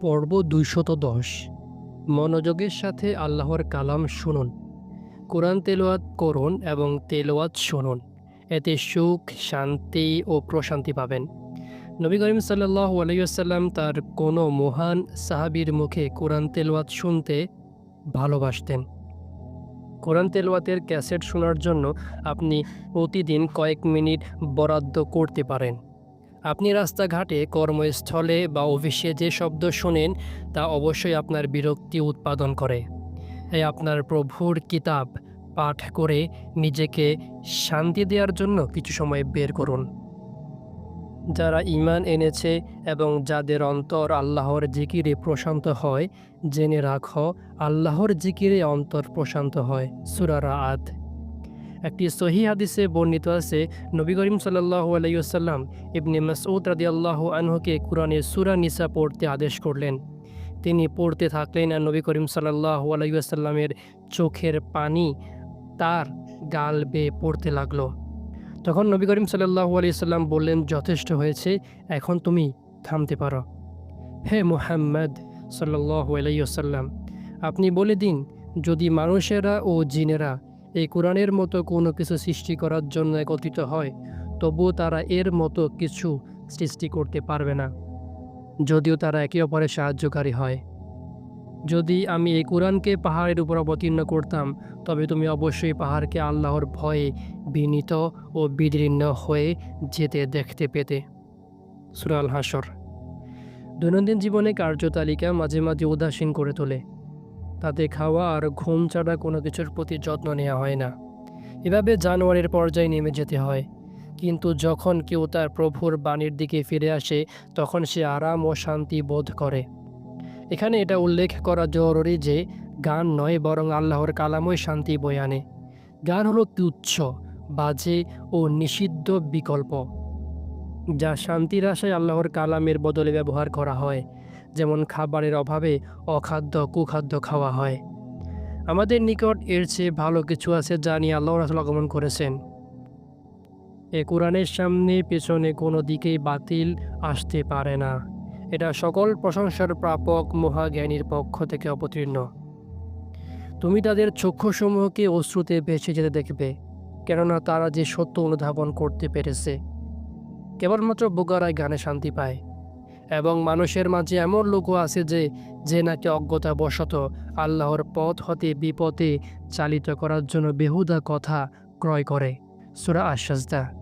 পর্ব দুইশত দশ মনোযোগের সাথে আল্লাহর কালাম শুনুন। কোরআন তেলোয়াত করুন এবং তেলোয়াত শুনুন। এতে সুখ, শান্তি ও প্রশান্তি পাবেন। নবী করিম সাল্লাহ আলাইসাল্লাম তার কোনো মহান সাহাবির মুখে কোরআন তেলোয়াত শুনতে ভালোবাসতেন। কোরআন তেলোয়াতের ক্যাসেট শোনার জন্য আপনি প্রতিদিন কয়েক মিনিট বরাদ্দ করতে পারেন। আপনি রাস্তাঘাটে কর্মস্থলে বা অফিসে যে শব্দ শোনেন, তা অবশ্যই আপনার বিরক্তি উৎপাদন করে। তাই আপনার প্রভুর কিতাব পাঠ করে নিজেকে শান্তি দেওয়ার জন্য কিছু সময় বের করুন। যারা ঈমান এনেছে এবং যাদের অন্তর আল্লাহর জিকিরে প্রশান্ত হয়, জেনে রাখো, আল্লাহর জিকিরে অন্তর প্রশান্ত হয়। সুরারা আদ একটি সহি হাদিসে বর্ণিত আছে, নবী করিম সাল্লাহ আলাইসাল্লাম ইবনে মাসউদ রাদি আল্লাহ আনহুকে কোরআনের সুরা নিসা পড়তে আদেশ করলেন। তিনি পড়তে থাকলেন আর নবী করিম সাল্লাহ আলাইসাল্লামের চোখের পানি তার গাল বেয়ে পড়তে লাগল। তখন নবী করিম সাল্লাহ আলাইসাল্লাম বললেন, যথেষ্ট হয়েছে, এখন তুমি থামতে পারো। হে মুহাম্মদ সাল্লাহ আলাইসাল্লাম আপনি বলে দিন, যদি মানুষেরা ও জিনেরা এই কোরআনের মতো কোনো কিছু সৃষ্টি করার জন্য একত্রিত হয়, তবুও তারা এর মতো কিছু সৃষ্টি করতে পারবে না। যদিও তারা একে অপরের সাহায্যকারী হয়। যদি আমি এই কোরআনকে পাহাড়ের উপর অবতীর্ণ করতাম, তবে তুমি অবশ্যই পাহাড়কে আল্লাহর ভয়ে বিনীত ও বিদীর্ণ হয়ে যেতে দেখতে পেতে। সুরাল হাসর দৈনন্দিন জীবনে কার্যতালিকা মাঝে মাঝে উদাসীন করে তোলে। তাতে খাওয়া আর ঘুম ছাড়া কোনো কিছুর প্রতি যত্ন নেওয়া হয় না। এভাবে জানোয়ারের পর্যায়ে নেমে যেতে হয়। কিন্তু যখন কেউ তার প্রভুর বাণীর দিকে ফিরে আসে, তখন সে আরাম ও শান্তি বোধ করে। এখানে এটা উল্লেখ করা জরুরি যে, গান নয় বরং আল্লাহর কালামই শান্তি বয়ে আনে। গান হলো তুচ্ছ, বাজে ও নিষিদ্ধ বিকল্প, যা শান্তির আশায় আল্লাহর কালামের বদলে ব্যবহার করা হয়। যেমন খাবারের অভাবে অখাদ্য, কুখাদ্য খাওয়া হয়। আমাদের নিকট এর চেয়ে ভালো কিছু আছে যা নিয়ে আল্লাহ রাসুল আগমন করেছেন। এ কোরআনের সামনে, পেছনে কোনো দিকেই বাতিল আসতে পারে না। এটা সকল প্রশংসার প্রাপক, মহাজ্ঞানীর পক্ষ থেকে অবতীর্ণ। তুমি তাদের চক্ষুসমূহকে অশ্রুতে ভেসে যেতে দেখবে, কেননা তারা যে সত্য অনুধাবন করতে পেরেছে, কেবলমাত্র বোকারাই গানে শান্তি পায়। এবং মানুষের মাঝে এমন লোকও আছে যে যে নাকি অজ্ঞতা বসত আল্লাহর পথ হতে বিপথে চালিত করার জন্য বেহুদা কথা ক্রয় করে। সুরা আশ্বাসদা